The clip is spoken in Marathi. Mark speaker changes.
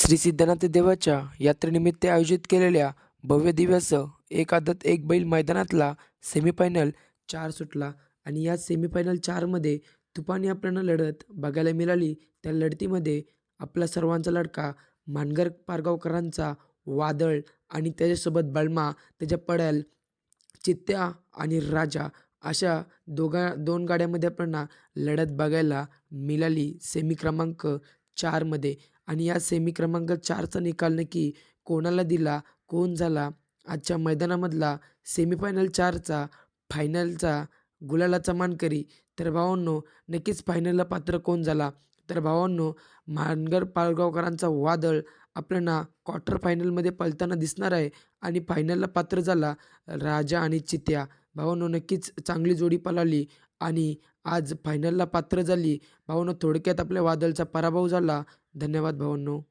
Speaker 1: श्री सिद्धनाथ देवाच्या यात्रेनिमित्त आयोजित केलेल्या भव्य दिव्य एकादत एक आदत एक बैल मैदानातला सेमीफायनल चार सुटला आणि या सेमीफायनल चारमध्ये तुपानी आपल्याला लढत बघायला मिळाली. त्या लढतीमध्ये आपला सर्वांचा लडका मानगर पारगावकरांचा वादळ आणि त्याच्यासोबत बळमा त्याच्या पडल चित्त्या आणि राजा अशा दोघा दोन गाड्यामध्ये आपल्याला लढत बघायला मिळाली. सेमी क्रमांक चारमध्ये आणि या सेमी क्रमांक चारचा निकाल नक्की कोणाला दिला? कोण झाला? आजच्या मैदानामधला सेमीफायनल चारचा फायनलचा गुलालाचा मानकरी. तर भावांनो नक्कीच फायनलला पात्र कोण झाला? तर भावांनो मानगर पाळगावकरांचा वादळ आपल्याला क्वार्टर फायनलमध्ये पळताना दिसणार आहे. आणि फायनलला पात्र झाला राजा आणि चित्या. भावांनो नक्कीच चांगली जोडी पलाली आणि आज फायनलला पात्र झाली. भावांनो थोडक्यात आपल्या वादळचा पराभव झाला. धन्यवाद भावांनो.